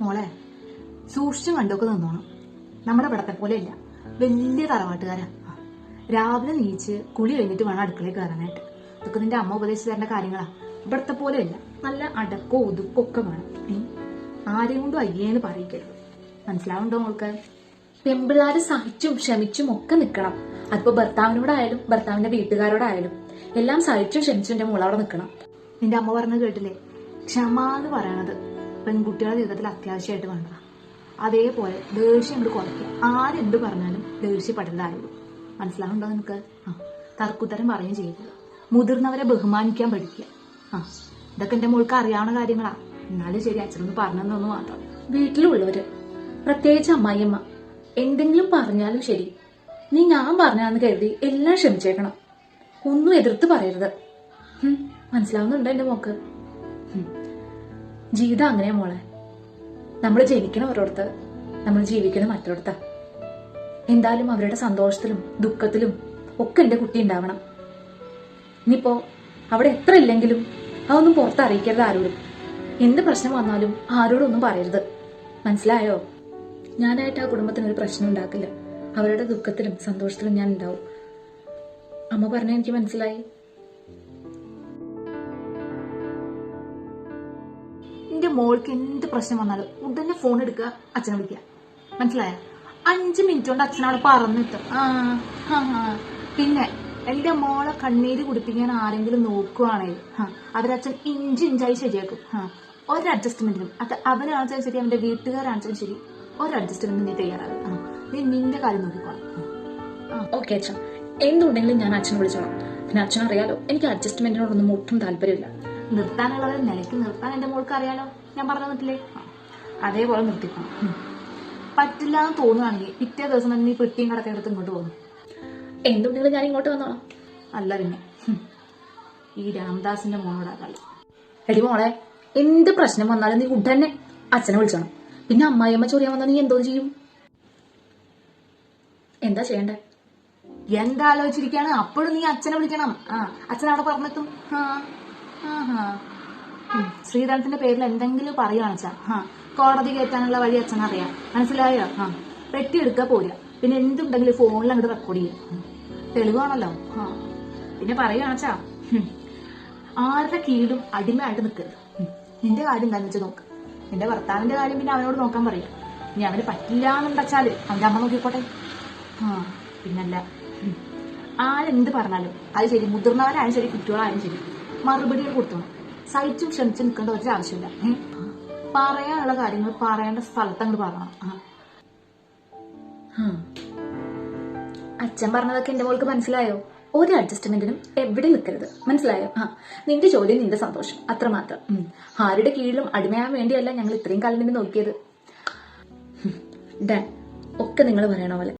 മോളെ സൂക്ഷിച്ചു കണ്ടൊക്കെ നിന്നോണം. നമ്മുടെ പടത്തെ പോലെ ഇല്ല. വലിയ തറവാട്ടുകാരാ. രാവിലെ നീച്ച് കുളി കഴിഞ്ഞിട്ട് വേണം അടുക്കളയിൽ കയറാനായിട്ട്. ഇതൊക്കെ നിന്റെ അമ്മ ഉപദേശിച്ചു തരേണ്ട കാര്യങ്ങളാ. ഇവിടത്തെ പോലെ ഇല്ല. നല്ല അടക്കോ ഒതുക്കോ ഒക്കെ വേണം. നീ ആരെയും കൊണ്ടും അയ്യേന്ന് പറയിക്കരുത്. മനസ്സിലാവുണ്ടോ മോൾക്ക്? പെമ്പിള്ളാര് സഹിച്ചും ക്ഷമിച്ചും ഒക്കെ നിൽക്കണം അതിപ്പോ ഭർത്താവിനോടായാലും ഭർത്താവിന്റെ വീട്ടുകാരോടായാലും എല്ലാം സഹിച്ചും ക്ഷമിച്ചും എന്റെ മോളവിടെ നിൽക്കണം നിന്റെ അമ്മ പറഞ്ഞത് കേട്ടില്ലേ? ക്ഷമ എന്ന് പറയണത്. പെൺകുട്ടികളുടെ ജീവിതത്തിൽ അത്യാവശ്യമായിട്ട് വേണ്ട അതേപോലെ ദേഷ്യം ഇങ്ങോട്ട് കുറയ്ക്കുക. ആരെന്ത് പറഞ്ഞാലും ദേഷ്യപ്പെടരുത് ആരോടും മനസ്സിലാവുണ്ടോ നിനക്ക്? ആ തർക്കുത്തരം പറയുകയും ചെയ്യരുത് മുതിർന്നവരെ ബഹുമാനിക്കാൻ പഠിക്കുക. ആ ഇതൊക്കെ എന്റെ മോൾക്ക് അറിയാവുന്ന കാര്യങ്ങളാ. എന്നാലും ശരി അച്ഛനൊന്ന് പറഞ്ഞെന്നൊന്ന് മാത്രം. വീട്ടിലുള്ളവര് പ്രത്യേകിച്ച് അമ്മായിയമ്മ എന്തെങ്കിലും പറഞ്ഞാലും ശരി. നീ ഞാൻ പറഞ്ഞാന്ന് കരുതി എല്ലാം ക്ഷമിച്ചേക്കണം. ഒന്നും എതിർത്ത് പറയരുത്. മനസ്സിലാവുന്നുണ്ടോ എന്റെ മോക്ക്. ജീവിതം അങ്ങനെ മോളെ. നമ്മൾ ജീവിക്കണം ഒരിടത്ത് നമ്മൾ ജീവിക്കണം മറ്റൊരിടത്ത എന്തായാലും അവരുടെ സന്തോഷത്തിലും ദുഃഖത്തിലും ഒക്കെ എന്റെ കുട്ടി ഉണ്ടാവണം. ഇനിയിപ്പോ അവിടെ എത്ര ഇല്ലെങ്കിലും അതൊന്നും പുറത്തറിയിക്കരുത് ആരോടും. എന്ത് പ്രശ്നം വന്നാലും ആരോടും ഒന്നും പറയരുത്. മനസ്സിലായോ? ഞാനായിട്ട് ആ കുടുംബത്തിന് ഒരു പ്രശ്നം ഉണ്ടാക്കില്ല. അവരുടെ ദുഃഖത്തിലും സന്തോഷത്തിലും ഞാൻ ഉണ്ടാവും. അമ്മ പറഞ്ഞ എനിക്ക് മനസ്സിലായി? എന്റെ മോൾക്ക് എന്ത് പ്രശ്നം വന്നാലും ഉടനെ ഫോൺ എടുക്കുക അച്ഛനെ വിളിക്കുക. മനസ്സിലായ? അഞ്ച് മിനിറ്റ് കൊണ്ട് അച്ഛനോട് ആ. പിന്നെ എന്റെ മോളെ കണ്ണീര് കുടിപ്പിക്കാൻ ആരെങ്കിലും നോക്കുവാണെങ്കിൽ അവരച്ഛൻ ഇഞ്ച് ഇഞ്ചായി ശരിയാക്കും. ഒരു അഡ്ജസ്റ്റ്മെന്റിനും അത് അവനാണെച്ചാലും ശരി അവന്റെ വീട്ടുകാരാണെച്ചാലും ശരി ഒരു അഡ്ജസ്റ്റ്മെന്റ് നീ തയ്യാറാകും നീ നിന്റെ കാര്യം നോക്കിക്കോളാം. ഓക്കെ അച്ഛൻ എന്തുണ്ടെങ്കിലും ഞാൻ അച്ഛനെ വിളിച്ചോളാം. പിന്നെ അച്ഛനറിയാലോ എനിക്ക് അഡ്ജസ്റ്റ്മെന്റിനോടൊന്നും ഒട്ടും താല്പര്യമില്ല. നിർത്താനുള്ളവരെ നിലയ്ക്ക് നിർത്താൻ എന്റെ മോൾക്ക് അറിയാലോ? ഞാൻ പറഞ്ഞു തന്നിട്ടില്ലേ. അതേപോലെ നിർത്തിക്കണം. പറ്റില്ല എന്ന് തോന്നുകയാണെങ്കിൽ പിറ്റേ ദിവസം തന്നെ നീ പെട്ടിയും കടത്തി എടുത്ത് ഇങ്ങോട്ട് പോകും എന്തുണ്ടെങ്കിലും ഞാൻ ഇങ്ങോട്ട് വന്നോളാം. അല്ല പിന്നെ. ഈ രാംദാസിന്റെ മോനോടാ കളി. എടി മോളെ എന്ത് പ്രശ്നം വന്നാലും നീ ഉടനെ അച്ഛനെ വിളിച്ചോണം. പിന്നെ അമ്മായിയമ്മ ചൊറിയാൻ വന്നാൽ നീ എന്തോ ചെയ്യും? എന്താ ചെയ്യണ്ടേ? എന്താലോചിച്ചിരിക്കാണ്? അപ്പോഴും നീ അച്ഛനെ വിളിക്കണം. ആ അച്ഛൻ അവിടെ പറഞ്ഞെത്തും ആ. ശ്രീധരത്തിന്റെ പേരിൽ എന്തെങ്കിലും പറയുകയാണ് അച്ഛാ. ആ കോടതി കയറ്റാനുള്ള വഴി അച്ഛൻ അറിയാം മനസ്സിലായോ? ആ പെട്ടി എടുക്കുക പോരാ. പിന്നെ എന്തുണ്ടെങ്കിലും ഫോണിൽ അങ്ങോട്ട് റെക്കോർഡ് ചെയ്യും. തെളിവാണല്ലോ. ആ പിന്നെ പറയുകയാണ് അച്ഛാ. ആരുടെ കീഴിലും അടിമയായിട്ട് നിൽക്കരുത്. നിന്റെ കാര്യം എന്താന്ന് വെച്ചാൽ നോക്ക്. നിന്റെ ഭർത്താവിന്റെ കാര്യം പിന്നെ അവനോട് നോക്കാൻ പറയാം ഇനി അവന് പറ്റില്ല എന്നുണ്ടെച്ചാൽ അവന്റെ അമ്മ നോക്കിക്കോട്ടെ. ആ പിന്നല്ല. ആരെന്ത് പറഞ്ഞാലും അത് ശരി. മുതിർന്നവരായാലും ശരി. കുട്ടികളായാലും ശരി. മറുപടികൾ കൊടുത്തോണം സഹിച്ചും ക്ഷണിച്ചു നിൽക്കേണ്ട ഒരു ആവശ്യമില്ല? പറയാനുള്ള കാര്യങ്ങൾ പറയേണ്ട സ്ഥലത്ത് അങ്ങോട്ട് പറയണം. അച്ഛൻ പറഞ്ഞതൊക്കെ എന്റെ മോൾക്ക് മനസ്സിലായോ? ഒരു അഡ്ജസ്റ്റ്മെന്റിനും എവിടെ നിൽക്കരുത്. മനസ്സിലായോ? ആ. നിന്റെ ജോലി നിന്റെ സന്തോഷം. അത്രമാത്രം. മാത്രം ആരുടെ കീഴിലും അടിമയാൻ വേണ്ടിയല്ല ഞങ്ങൾ ഇത്രയും കാലം നിന്നെ നോക്കിയത്. ഡൺ ഒക്കെ നിങ്ങൾ പറയണ പോലെ.